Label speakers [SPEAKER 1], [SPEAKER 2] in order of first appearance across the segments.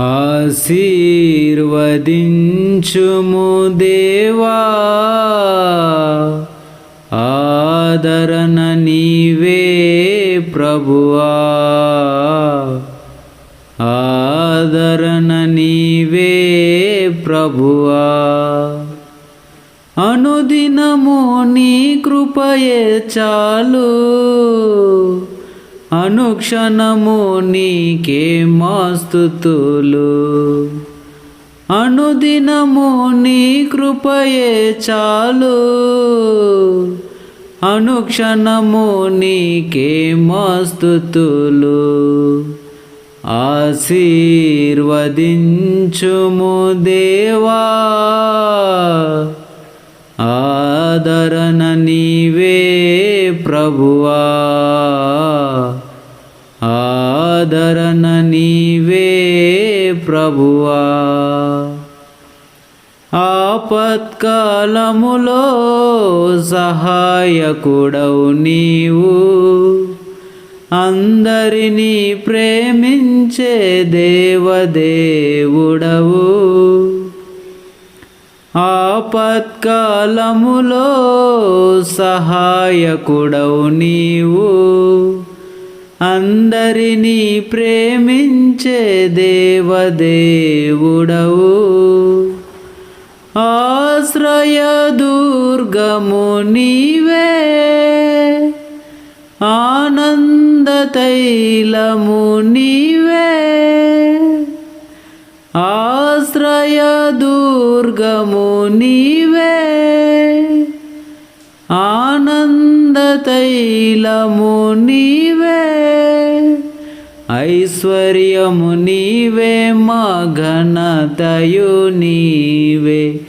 [SPEAKER 1] ఆశీర్వదించుము దేవా. ఆదరణ నీవే ప్రభువా. ఆదరణ నీవే ప్రభువా. అనుదినము నీ కృపయే చాలు. అనుక్షణము నీకే మాస్తుతులు. అనుదినము నీ కృపయే చాలు. అనుక్షణము నీకే మాస్తుతులు. ఆశీర్వదించుము దేవా. ఆదరణ నీవే ప్రభువా ఆదరణ నీవే ప్రభువా. ఆపత్కాలములో సహాయకుడవు నీవు. అందరినీ ప్రేమించే దేవదేవుడవు. ఆపత్కాలములో సహాయకుడవు నీవు. అందరినీ ప్రేమించే దేవదేవుడవు. ఆశ్రయ దుర్గము నీవే. ఆనంద తైలము నీవే ఆశ్రయ దుర్గము నీవే. ఆనంద తైలము నీవే. ఐశ్వర్యము నీవే మా ఘనతయు నీవే.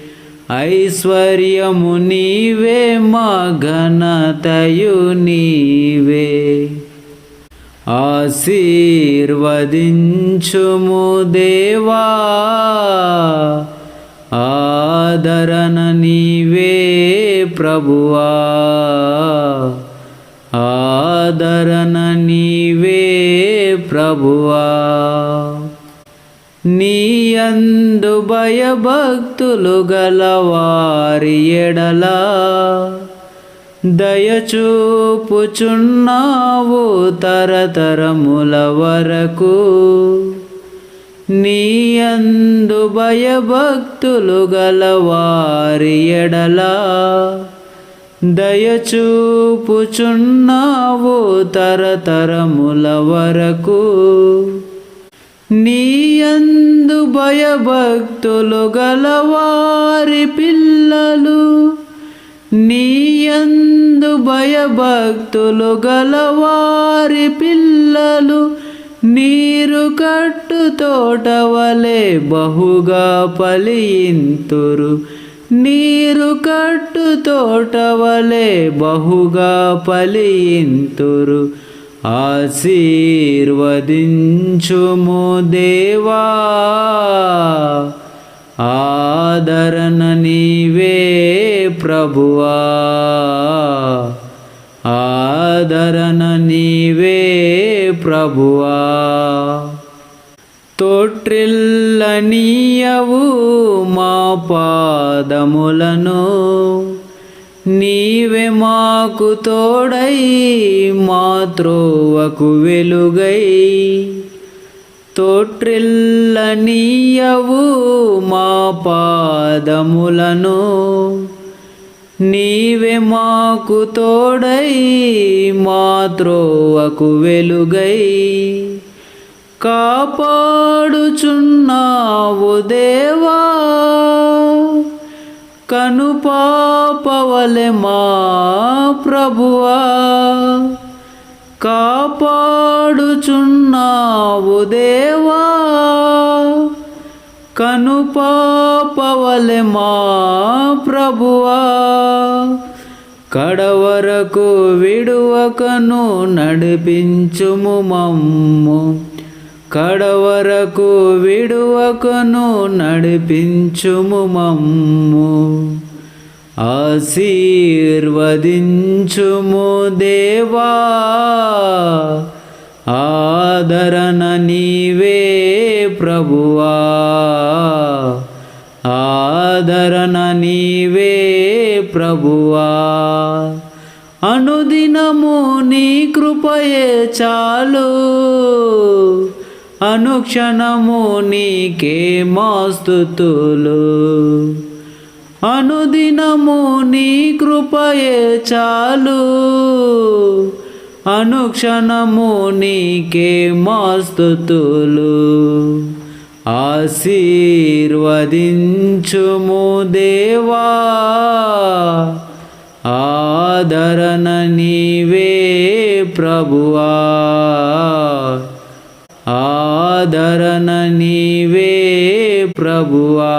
[SPEAKER 1] ఐశ్వర్యము నీవే మా ఘనతయు నీవే. ఆశీర్వదించుము దేవా ఆదరణ నీవే ప్రభువా. ఆదరణ నీవే ప్రభువా. నీయందు భయభక్తులు గలవారి ఎడలా దయచూపుచున్నావు తరతరముల వరకు. నీయందు భయభక్తులు గలవారి ఎడలా దయచూపుచున్నావు తరతరముల వరకు. నీయందు భయభక్తులు గలవారి పిల్లలు భయభక్తులు గలవారి పిల్లలు నీరు కట్టు తోట వలె బహుగా పలియింతురు. నీరు కట్టు తోట వలె బహుగా పలియింతురు. ఆశీర్వదించుము దేవా. ఆదరణ నీవే ప్రభువా ఆదరణ నీవే ప్రభువా. తోట్రిల్లనీయవు మా పాదములను నీవే మాకు తోడై మా త్రోవకు వెలుగై. తోట్రిల్లనీయవు మా పాదములను నీవే మాకు తోడై మా త్రోవకు వెలుగై. కాపాడుచున్నావు దేవా కనుపాపవలె మా ప్రభువా. కాపాడుచున్నావు దేవా కనుపాపవలె మా ప్రభువా. కడవరకు విడువకను నడిపించుము మమ్ము. కడవరకు విడువకను నడిపించుము మమ్ము. ఆశీర్వదించుము దేవా. ఆదరణ నీవే ప్రభువా. ఆదరణ నీవే ప్రభువా. అనుదినము నీ కృపయే చాలు. అనుక్షణము నీకే మాస్తుతులు. అనుదినము నీ కృపయే చాలు. అనుక్షణము నీకే మాస్తుతులు. ఆశీర్వదించుము దేవా. ఆదరణ నీవే ప్రభువా. ఆదరణ నీవే ప్రభువా.